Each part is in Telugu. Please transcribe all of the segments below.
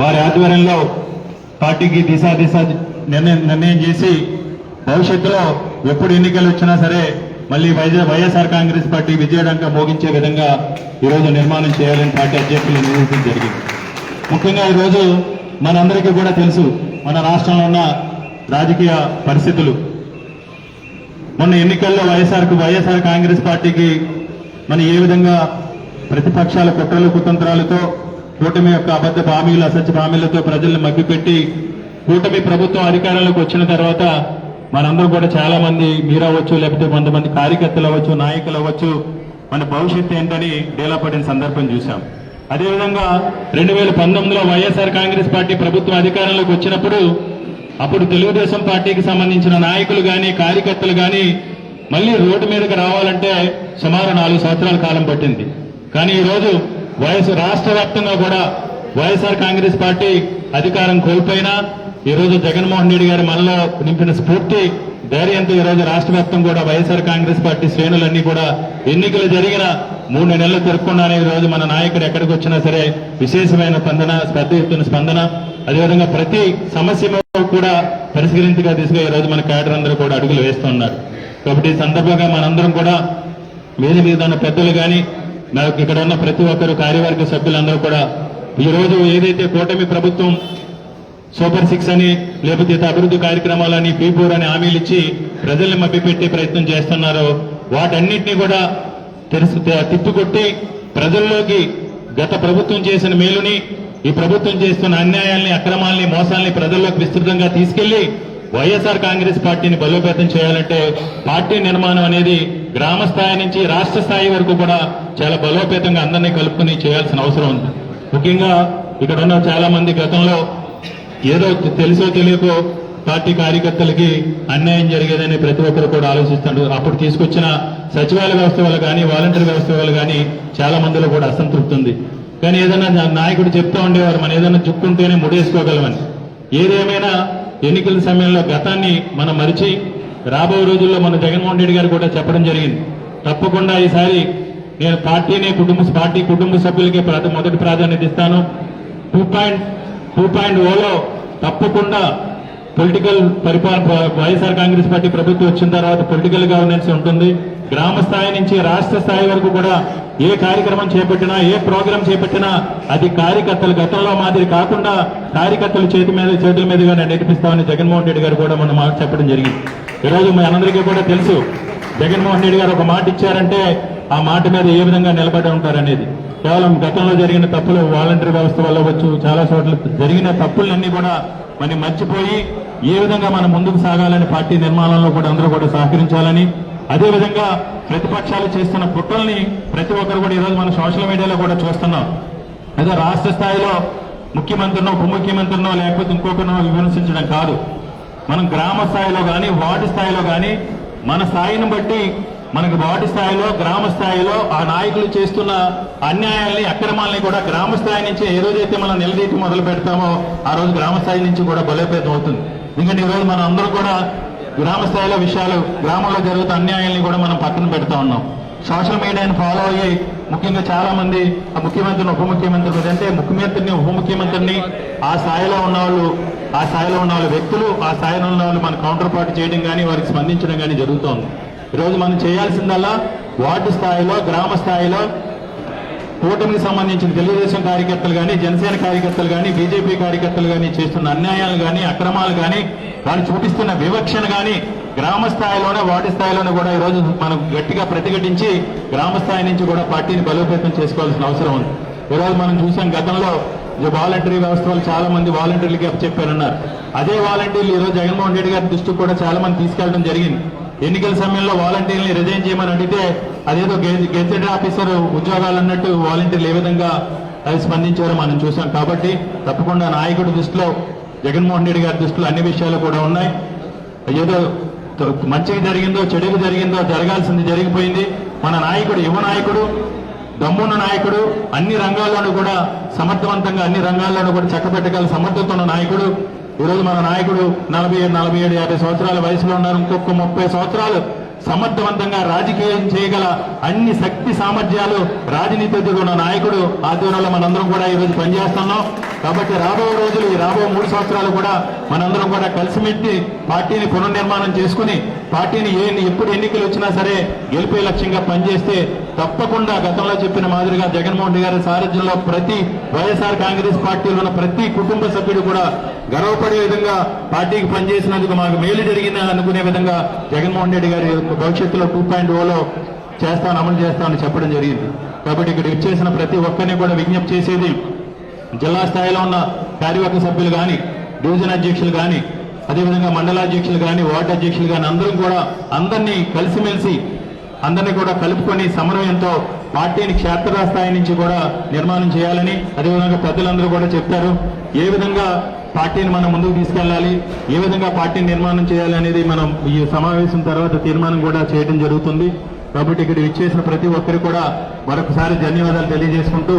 వారి ఆధ్వర్యంలో పార్టీకి దిశా దిశ నిర్ణయం నిర్ణయం చేసి భవిష్యత్తులో ఎప్పుడు ఎన్నికలు వచ్చినా సరే మళ్ళీ వైజా వైఎస్ఆర్ కాంగ్రెస్ పార్టీ విజయడంక మోగించే విధంగా ఈరోజు నిర్మాణం చేయాలని పార్టీ అధ్యక్షులు నిర్ణయించడం జరిగింది. ముఖ్యంగా ఈరోజు మనందరికీ కూడా తెలుసు మన రాష్ట్రంలో ఉన్న రాజకీయ పరిస్థితులు. మొన్న ఎన్నికల్లో వైఎస్ఆర్కు వైఎస్ఆర్ కాంగ్రెస్ పార్టీకి మన ఏ విధంగా ప్రతిపక్షాల కుట్రలు కుతంత్రాలతో కూటమి యొక్క అబద్ధ హామీలు అసత్య హామీలతో ప్రజల్ని మగ్గిపెట్టి కూటమి ప్రభుత్వం అధికారంలోకి వచ్చిన తర్వాత మనందరం కూడా చాలా మంది మీరవచ్చు లేకపోతే కొంతమంది కార్యకర్తలు అవ్వచ్చు నాయకులు అవ్వచ్చు మన భవిష్యత్తు ఏంటని డేలా పడిన సందర్భం చూశాం. అదేవిధంగా రెండు వేల పంతొమ్మిదిలో వైఎస్ఆర్ కాంగ్రెస్ పార్టీ ప్రభుత్వం అధికారంలోకి వచ్చినప్పుడు అప్పుడు తెలుగుదేశం పార్టీకి సంబంధించిన నాయకులు కానీ కార్యకర్తలు కానీ మళ్ళీ రోడ్డు మీదకి రావాలంటే సుమారు నాలుగు సంవత్సరాల కాలం పట్టింది. కానీ ఈరోజు వైఎస్ రాష్ట్ర వ్యాప్తంగా కూడా వైఎస్ఆర్ కాంగ్రెస్ పార్టీ అధికారం కోల్పోయినా ఈరోజు జగన్మోహన్ రెడ్డి గారి మనలో నింపిన స్ఫూర్తి ధైర్యంతో ఈ రోజు రాష్ట్ర వ్యాప్తం కూడా వైఎస్ఆర్ కాంగ్రెస్ పార్టీ శ్రేణులన్నీ కూడా ఎన్నికలు జరిగిన మూడు నెలలు జరుపుకున్నానే ఈ రోజు మన నాయకుడు ఎక్కడికి వచ్చినా సరే విశేషమైన స్పందన పెద్ద ఎత్తున స్పందన. అదేవిధంగా ప్రతి సమస్య కూడా పరిష్కరించగా దిశగా ఈ రోజు మన కేడర్ అందరూ కూడా అడుగులు వేస్తున్నారు కాబట్టి ఈ సందర్భంగా మనందరం కూడా మీద మీద ఉన్న పెద్దలు కానీ నాకు ఇక్కడ ఉన్న ప్రతి ఒక్కరు కార్యవర్గ సభ్యులందరూ కూడా ఈ రోజు ఏదైతే కూటమి ప్రభుత్వం సూపర్ సిక్స్ అని లేకపోతే అభివృద్ధి కార్యక్రమాలని పీపూర్ అని హామీలు ఇచ్చి ప్రజల్ని మభ్యపెట్టే ప్రయత్నం చేస్తున్నారో వాటన్నిటినీ కూడా తెలుసు తిప్పికొట్టి ప్రజల్లోకి గత ప్రభుత్వం చేసిన మేలుని ఈ ప్రభుత్వం చేస్తున్న అన్యాయాల్ని అక్రమాల్ని మోసాల్ని ప్రజల్లోకి విస్తృతంగా తీసుకెళ్ళి వైఎస్ఆర్ కాంగ్రెస్ పార్టీని బలోపేతం చేయాలంటే పార్టీ నిర్మాణం అనేది గ్రామ స్థాయి నుంచి రాష్ట్ర స్థాయి వరకు కూడా చాలా బలోపేతంగా అందరినీ కలుపుకుని చేయాల్సిన అవసరం ఉంది. ముఖ్యంగా ఇక్కడ ఉన్న చాలా మంది గతంలో ఏదో తెలుసో తెలియకో పార్టీ కార్యకర్తలకి అన్యాయం జరిగేదని ప్రతి ఒక్కరు కూడా ఆలోచిస్తున్నారు అప్పుడు తీసుకొచ్చిన సచివాలయ వ్యవస్థ వల్ల కానీ వాలంటీర్ వ్యవస్థ వల్ల కానీ చాలా మందిలో కూడా అసంతృప్తి ఉంది. కానీ ఏదైనా నాయకుడు చెప్తా ఉండేవారు మనం ఏదైనా చుక్కుంటేనే ముడేసుకోగలమని. ఏదేమైనా ఎన్నికల సమయంలో గతాన్ని మనం మరిచి రాబో రోజుల్లో మన జగన్మోహన్ రెడ్డి గారు కూడా చెప్పడం జరిగింది. తప్పకుండా ఈసారి నేను పార్టీనే కుటుంబ పార్టీ కుటుంబ సభ్యులకే మొదటి ప్రాధాన్యత ఇస్తాను. టూ పాయింట్ టూ పాయింట్ ఓలో తప్పకుండా పొలిటికల్ పరిపాలన వైఎస్ఆర్ కాంగ్రెస్ పార్టీ ప్రభుత్వం వచ్చిన తర్వాత పొలిటికల్ గవర్నెన్స్ ఉంటుంది. గ్రామ స్థాయి నుంచి రాష్ట్ర స్థాయి వరకు కూడా ఏ కార్యక్రమం చేపట్టినా ఏ ప్రోగ్రాం చేపట్టినా అది కార్యకర్తలు గతంలో మాదిరి కాకుండా కార్యకర్తల చేతి మీద చేతుల మీదుగానే నడిపిస్తామని జగన్మోహన్ రెడ్డి గారు కూడా మనం మాట చెప్పడం జరిగింది. ఈరోజు మీ అందరికీ కూడా తెలుసు జగన్మోహన్ రెడ్డి గారు ఒక మాట ఇచ్చారంటే ఆ మాట మీద ఏ విధంగా నిలబడి ఉంటారనేది. కేవలం గతంలో జరిగిన తప్పులు వాలంటీర్ వ్యవస్థ వల్ల వచ్చు చాలా చోట్ల జరిగిన తప్పులన్నీ కూడా మనం మర్చిపోయి ఏ విధంగా మనం ముందుకు సాగాలని పార్టీ నిర్మాణంలో కూడా అందరూ కూడా సహకరించాలని అదేవిధంగా ప్రతిపక్షాలు చేస్తున్న కుట్రల్ని ప్రతి ఒక్కరు కూడా ఈరోజు మనం సోషల్ మీడియాలో కూడా చూస్తున్నాం. లేదా రాష్ట్ర స్థాయిలో ముఖ్యమంత్రినో ఉప ముఖ్యమంత్రినో లేకపోతే ఇంకొకరినో విమర్శించడం కాదు. మనం గ్రామ స్థాయిలో కానీ వార్డు స్థాయిలో కానీ మన స్థాయిని బట్టి మనకు వార్డు స్థాయిలో గ్రామ స్థాయిలో ఆ నాయకులు చేస్తున్న అన్యాయాల్ని అక్రమాలని కూడా గ్రామ స్థాయి నుంచి ఏ రోజైతే మనం నిలదీటి మొదలు పెడతామో ఆ రోజు గ్రామ స్థాయి నుంచి కూడా బలోపేతం అవుతుంది. ఎందుకంటే ఈరోజు మనం అందరూ కూడా గ్రామ స్థాయిలో విషయాలు గ్రామంలో జరుగుతున్న అన్యాయాల్ని కూడా మనం పక్కన పెడతా ఉన్నాం. సోషల్ మీడియాని ఫాలో అయ్యి ముఖ్యంగా చాలా మంది ఆ ముఖ్యమంత్రిని ఉప ముఖ్యమంత్రి అంటే ముఖ్యమంత్రిని ఉప ముఖ్యమంత్రిని ఆ స్థాయిలో ఉన్న వాళ్ళు ఆ స్థాయిలో ఉన్న వాళ్ళ వ్యక్తులు ఆ స్థాయిలో ఉన్న వాళ్ళు మన కౌంటర్ పార్ట్ చేయడం కానీ వారికి స్పందించడం కానీ జరుగుతోంది. ఈరోజు మనం చేయాల్సిందల్లా వార్డు స్థాయిలో గ్రామ స్థాయిలో కూటమికి సంబంధించిన తెలుగుదేశం కార్యకర్తలు కానీ జనసేన కార్యకర్తలు కానీ బీజేపీ కార్యకర్తలు కానీ చేస్తున్న అన్యాయాలు కానీ అక్రమాలు కానీ వాళ్ళు చూపిస్తున్న వివక్షను కానీ గ్రామ స్థాయిలోనే వార్డు స్థాయిలోనే కూడా ఈరోజు మనం గట్టిగా ప్రతిఘటించి గ్రామ స్థాయి నుంచి కూడా పార్టీని బలోపేతం చేసుకోవాల్సిన అవసరం ఉంది. ఈరోజు మనం చూసాం గతంలో ఈ వాలంటరీ వ్యవస్థ వాళ్ళు చాలా మంది వాలంటీర్లకి చెప్పారన్నారు. అదే వాలంటీర్లు ఈరోజు జగన్మోహన్ రెడ్డి గారి దృష్టికి కూడా చాలా మంది తీసుకెళ్ళడం జరిగింది. ఎన్నికల సమయంలో వాలంటీర్ని రిజైన్ చేయమని అడిగితే అదేదో గె- గెజెటెడ్ ఆఫీసర్ ఉద్యోగాలు అన్నట్టు వాలంటీర్లు ఏ విధంగా అది స్పందించారో మనం చూసాం కాబట్టి తప్పకుండా నాయకుడి దృష్టిలో జగన్మోహన్ రెడ్డి గారి దృష్టిలో అన్ని విషయాలు కూడా ఉన్నాయి. ఏదో మంచిగా జరిగిందో చెడుగు జరిగిందో జరగాల్సింది జరిగిపోయింది. మన నాయకుడు యువ నాయకుడు దమ్మున్న నాయకుడు అన్ని రంగాల్లోనూ కూడా సమర్థవంతంగా అన్ని రంగాల్లోనూ కూడా చక్కబెట్టగల సమర్థత ఉన్న నాయకుడు ఈరోజు మన నాయకుడు నలభై ఏడు నలభై ఏడు యాభై సంవత్సరాల వయసులో ఉన్నారు ఇంకొక ముప్పై సంవత్సరాలు సమర్థవంతంగా రాజకీయం చేయగల అన్ని శక్తి సామర్థ్యాలు రాజనీతి ఉన్న నాయకుడు ఆధ్వర్యంలో మనందరం కూడా ఈ రోజు పనిచేస్తున్నాం. కాబట్టి రాబో రోజులు ఈ రాబో మూడు సంవత్సరాలు కూడా మనందరం కూడా కలిసిమెట్టి పార్టీని పునర్నిర్మాణం చేసుకుని పార్టీని ఏ ఎప్పుడు ఎన్నికలు వచ్చినా సరే గెలిపే లక్ష్యంగా పనిచేస్తే తప్పకుండా గతంలో చెప్పిన మాదిరిగా జగన్మోహన్ రెడ్డి గారి సారథ్యంలో ప్రతి వైఎస్ఆర్ కాంగ్రెస్ పార్టీలో ఉన్న ప్రతి కుటుంబ కూడా గర్వపడే విధంగా పార్టీకి పనిచేసినందుకు మాకు మేలు జరిగిందని అనుకునే విధంగా జగన్మోహన్ రెడ్డి గారి భవిష్యత్తులో టూ పాయింట్ ఓలో చేస్తాను అమలు చేస్తామని చెప్పడం జరిగింది. కాబట్టి ఇక్కడ ఇచ్చేసిన ప్రతి ఒక్కరిని కూడా విజ్ఞప్తి చేసేది జిల్లా స్థాయిలో ఉన్న కార్యవర్గ సభ్యులు కానీ డివిజన్ అధ్యక్షులు కానీ అదేవిధంగా మండలాధ్యక్షులు కానీ వార్డు అధ్యక్షులు కానీ అందరం కూడా అందరినీ కలిసిమెలిసి అందరినీ కూడా కలుపుకొని సమన్వయంతో పార్టీని క్షేత్ర స్థాయి నుంచి కూడా నిర్మాణం చేయాలని అదేవిధంగా పెద్దలందరూ కూడా చెప్తారు. ఏ విధంగా పార్టీని మనం ముందుకు తీసుకెళ్ళాలి ఏ విధంగా పార్టీని నిర్మాణం చేయాలి అనేది మనం ఈ సమావేశం తర్వాత తీర్మానం కూడా చేయడం జరుగుతుంది. కాబట్టి ఇక్కడ ఇచ్చేసిన ప్రతి ఒక్కరు కూడా మరొకసారి ధన్యవాదాలు తెలియజేసుకుంటూ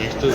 నెక్స్ట్